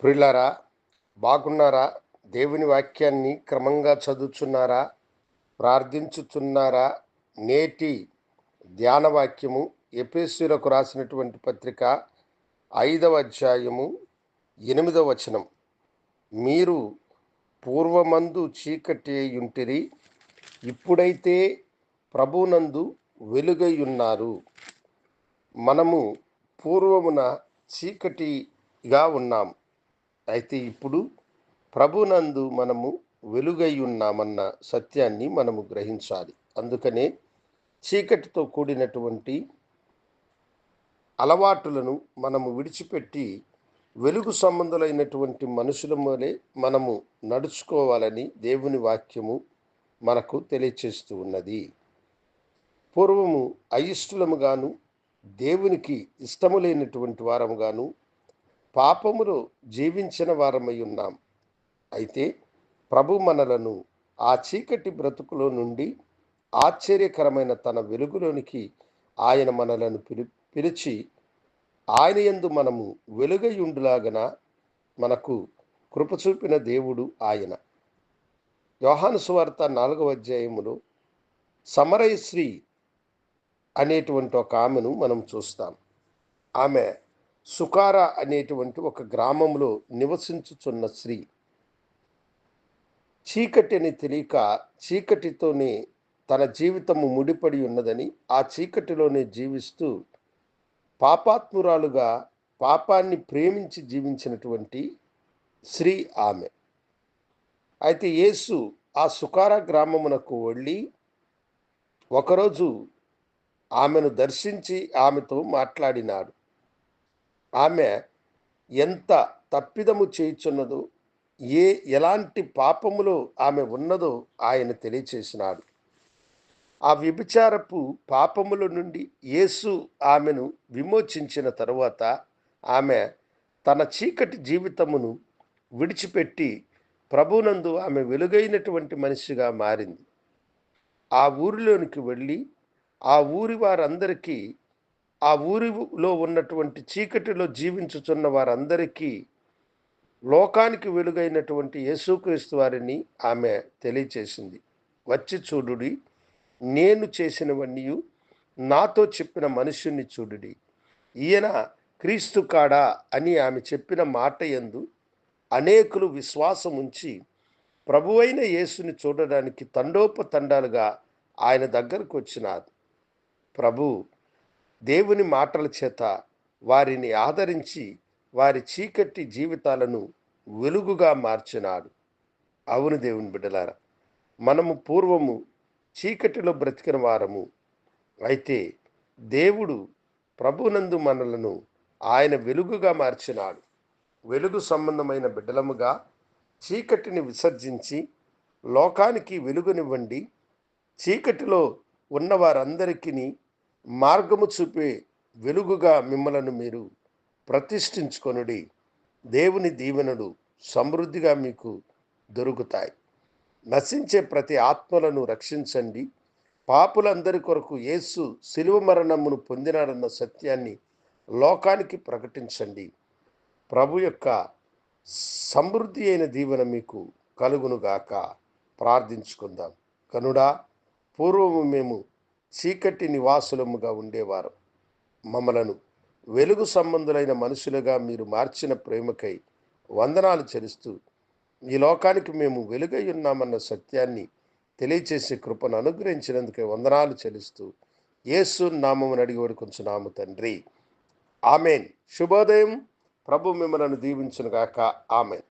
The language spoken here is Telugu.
ప్రియులారా బాగున్నారా? దేవుని వాక్యాన్ని క్రమంగా చదువుచున్నారా? ప్రార్థించుచున్నారా? నేటి ధ్యాన వాక్యము ఎపిసులకు రాసినటువంటి పత్రిక ఐదవ అధ్యాయము ఎనిమిదవ వచనం. మీరు పూర్వమందు చీకటి ఉంటిరి ఇప్పుడైతే ప్రభునందు వెలుగై ఉన్నారు మనము పూర్వమున చీకటిగా ఉన్నాం. అయితే ఇప్పుడు ప్రభునందు మనము వెలుగై ఉన్నామన్న సత్యాన్ని మనము గ్రహించాలి. అందుకనే చీకటితో కూడినటువంటి అలవాటులను మనము విడిచిపెట్టి వెలుగు సంబంధులైనటువంటి మనుషుల వలె మనము నడుచుకోవాలని దేవుని వాక్యము మనకు తెలియచేస్తూ ఉన్నది. పూర్వము అయిష్టలముగాను దేవునికి ఇష్టము లేనటువంటి వారముగాను పాపములో జీవించిన వారమై ఉన్నాం. అయితే ప్రభు మనలను ఆ చీకటి బ్రతుకులో నుండి ఆశ్చర్యకరమైన తన వెలుగులోనికి ఆయన మనలను పిలి పిలిచి ఆయన యందు మనము వెలుగయుండులాగన మనకు కృప చూపిన దేవుడు ఆయన. యోహాను సువార్త నాలుగవ అధ్యాయములో సమరయశ్రీ అనేటువంటి ఒక ఆమెను మనం చూస్తాం. ఆమె సుకార అనేటువంటి ఒక గ్రామంలో నివసించుచున్న స్త్రీ. చీకటిని తెలియక చీకటితోనే తన జీవితము ముడిపడి ఉన్నదని ఆ చీకటిలోనే జీవిస్తూ పాపాత్మురాలుగా పాపాన్ని ప్రేమించి జీవించినటువంటి స్త్రీ ఆమె. అయితే యేసు ఆ సుకార గ్రామమునకు వెళ్ళి ఒకరోజు ఆమెను దర్శించి ఆమెతో మాట్లాడినాడు. ఆమె ఎంత తప్పిదము చేయుచున్నదో ఏ ఎలాంటి పాపములో ఆమె ఉన్నదో ఆయన తెలియచేసినాడు. ఆ వ్యభిచారపు పాపముల నుండి యేసు ఆమెను విమోచించిన తరువాత ఆమె తన చీకటి జీవితమును విడిచిపెట్టి ప్రభునందు ఆమె వెలుగైనటువంటి మనిషిగా మారింది. ఆ ఊరిలోనికి వెళ్ళి ఆ ఊరి వారందరికీ ఆ ఊరిలో ఉన్నటువంటి చీకటిలో జీవించుచున్న వారందరికీ లోకానికి వెలుగైనటువంటి యేసుక్రీస్తు వారిని ఆమె తెలియచేసింది. వచ్చి చూడుడి నేను చేసినవన్నీ నాతో చెప్పిన మనుషుణ్ణి చూడుడి. ఈయన క్రీస్తు కాడా? అని ఆమె చెప్పిన మాట ఎందు అనేకులు విశ్వాసం ఉంచి ప్రభువైన యేసుని చూడడానికి తండోపతండాలుగా ఆయన దగ్గరకు వచ్చినారు. ప్రభు దేవుని మాటల చేత వారిని ఆదరించి వారి చీకటి జీవితాలను వెలుగుగా మార్చినాడు. అవును దేవుని బిడ్డలారా మనము పూర్వము చీకటిలో బ్రతికిన వారము. అయితే దేవుడు ప్రభునందు మనలను ఆయన వెలుగుగా మార్చినాడు. వెలుగు సంబంధమైన బిడ్డలముగా చీకటిని విసర్జించి లోకానికి వెలుగునివ్వండి. చీకటిలో ఉన్న వారందరికీ మార్గము చూపే వెలుగుగా మిమ్మలను మీరు ప్రతిష్ఠించుకొనుడి. దేవుని దీవెనలు సమృద్ధిగా మీకు దొరుకుతాయి. నశించే ప్రతి ఆత్మలను రక్షించండి. పాపులందరి కొరకు యేసు శిలువ మరణమును పొందినాడన్న సత్యాన్ని లోకానికి ప్రకటించండి. ప్రభు యొక్క సమృద్ధి అయిన దీవెన మీకు కలుగునుగాక. ప్రార్థించుకుందాం. కనుడా పూర్వము మేము చీకటి నివాసులముగా ఉండేవారు. మమ్మలను వెలుగు సంబంధులైన మనుషులుగా మీరు మార్చిన ప్రేమకై వందనాలు చెల్లిస్తూ ఈ లోకానికి మేము వెలుగై ఉన్నామన్న సత్యాన్ని తెలియచేసే కృపను అనుగ్రహించినందుకే వందనాలు చెల్లిస్తూ యేసు నామమును అడిగి వేడుకొంచున్నాము తండ్రి. ఆమెన్. శుభోదయం. ప్రభు మిమ్మలను దీవించునుగాక. ఆమెన్.